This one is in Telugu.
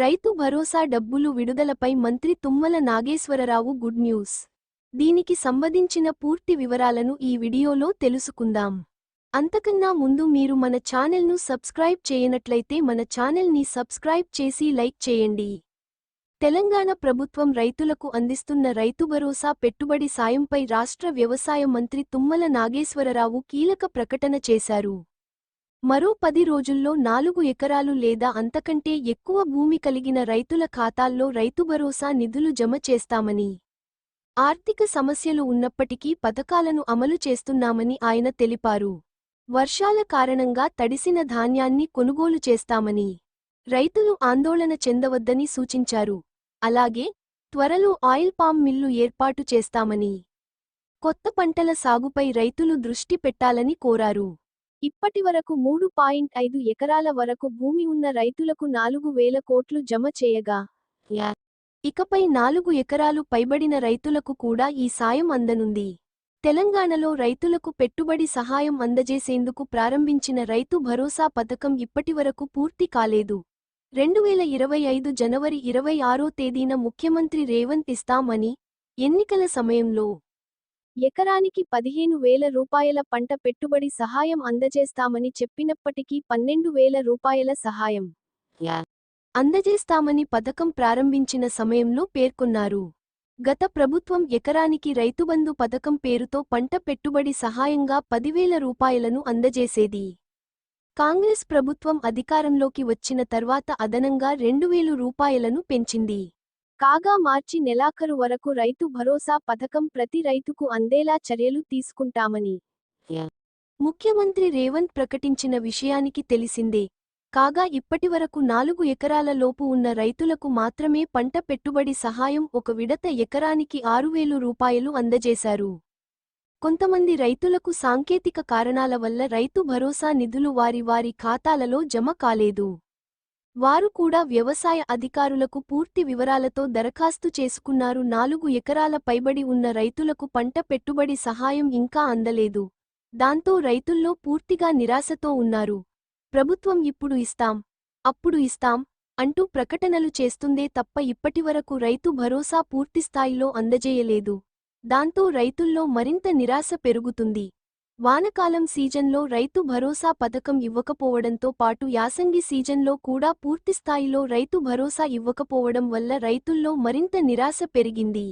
రైతు భరోసా డబ్బులు విడుదలపై మంత్రి తుమ్మల నాగేశ్వరరావు గుడ్ న్యూస్. దీనికి సంబంధించిన పూర్తి వివరాలను ఈ వీడియోలో తెలుసుకుందాం. అంతకన్నా ముందు మీరు మన ఛానల్ను సబ్స్క్రైబ్ చేయనట్లయితే మన ఛానల్ని సబ్స్క్రైబ్ చేసి లైక్ చేయండి. తెలంగాణ ప్రభుత్వం రైతులకు అందిస్తున్న రైతు భరోసా పెట్టుబడి సాయంపై రాష్ట్ర వ్యవసాయ మంత్రి తుమ్మల నాగేశ్వరరావు కీలక ప్రకటన చేశారు. మరో పది రోజుల్లో నాలుగు ఎకరాలు లేదా అంతకంటే ఎక్కువ భూమి కలిగిన రైతుల ఖాతాల్లో రైతు భరోసా నిధులు జమ చేస్తామని ఆర్థిక సమస్యలు ఉన్నప్పటికీ పథకాలను అమలు చేస్తున్నామని ఆయన తెలిపారు. వర్షాల కారణంగా తడిసిన ధాన్యాన్ని కొనుగోలు చేస్తామని రైతులు ఆందోళన చెందవద్దని సూచించారు. అలాగే త్వరలో ఆయిల్ పామ్ మిల్లు ఏర్పాటు చేస్తామని కొత్త పంటల సాగుపై రైతులు దృష్టి పెట్టాలని కోరారు. ఇప్పటి వరకు మూడు పాయింట్ ఐదు ఎకరాల వరకు భూమి ఉన్న రైతులకు నాలుగు వేల కోట్లు జమ చేయగా ఇకపై నాలుగు ఎకరాలు పైబడిన రైతులకు కూడా ఈ సాయం అందనుంది. తెలంగాణలో రైతులకు పెట్టుబడి సహాయం అందజేసేందుకు ప్రారంభించిన రైతు భరోసా పథకం ఇప్పటివరకు పూర్తి కాలేదు. రెండు వేల ఇరవై ఐదు జనవరి ఇరవై ఆరో తేదీన ముఖ్యమంత్రి రేవంత్ ఇస్తామని ఎన్నికల సమయంలో ఎకరానికి పదిహేను వేల రూపాయల పంట పెట్టుబడి సహాయం అందజేస్తామని చెప్పినప్పటికీ పన్నెండు వేల రూపాయల సహాయం. అందజేస్తామని పథకం ప్రారంభించిన సమయంలో పేర్కొన్నారు. గత ప్రభుత్వం ఎకరానికి రైతుబంధు పథకం పేరుతో పంట పెట్టుబడి సహాయంగా పదివేల రూపాయలను అందజేసేది. కాంగ్రెస్ ప్రభుత్వం అధికారంలోకి వచ్చిన తర్వాత అదనంగా రెండు వేలు రూపాయలను పెంచింది. కాగా మార్చి నెలాఖరు వరకు రైతు భరోసా పథకం ప్రతి రైతుకు అందేలా చర్యలు తీసుకుంటామని. ముఖ్యమంత్రి రేవంత్ ప్రకటించిన విషయానికి తెలిసిందే. కాగా ఇప్పటివరకు నాలుగు ఎకరాల లోపు ఉన్న రైతులకు మాత్రమే పంట పెట్టుబడి సహాయం ఒక విడత ఎకరానికి ఆరువేలు రూపాయలు అందజేశారు. కొంతమంది రైతులకు సాంకేతిక కారణాల వల్ల రైతు భరోసా నిధులు వారి వారి ఖాతాలలో జమ కాలేదు. వారు కూడా వ్యవసాయ అధికారులకు పూర్తి వివరాలతో దరఖాస్తు చేసుకున్నారు. నాలుగు ఎకరాల పైబడి ఉన్న రైతులకు పంట పెట్టుబడి సహాయం ఇంకా అందలేదు. దాంతో రైతుల్లో పూర్తిగా నిరాశతో ఉన్నారు. ప్రభుత్వం ఇప్పుడు ఇస్తాం అప్పుడు ఇస్తాం అంటూ ప్రకటనలు చేస్తుందే తప్ప ఇప్పటివరకు రైతు భరోసా పూర్తిస్థాయిలో అందజేయలేదు. దాంతో రైతుల్లో మరింత నిరాశ పెరుగుతుంది. వానకాలం సీజన్లో రైతు భరోసా పథకం ఇవ్వకపోవడంతో పాటు యాసంగి సీజన్లో కూడా పూర్తిస్థాయిలో రైతు భరోసా ఇవ్వకపోవడం వల్ల రైతుల్లో మరింత నిరాశ పెరిగింది.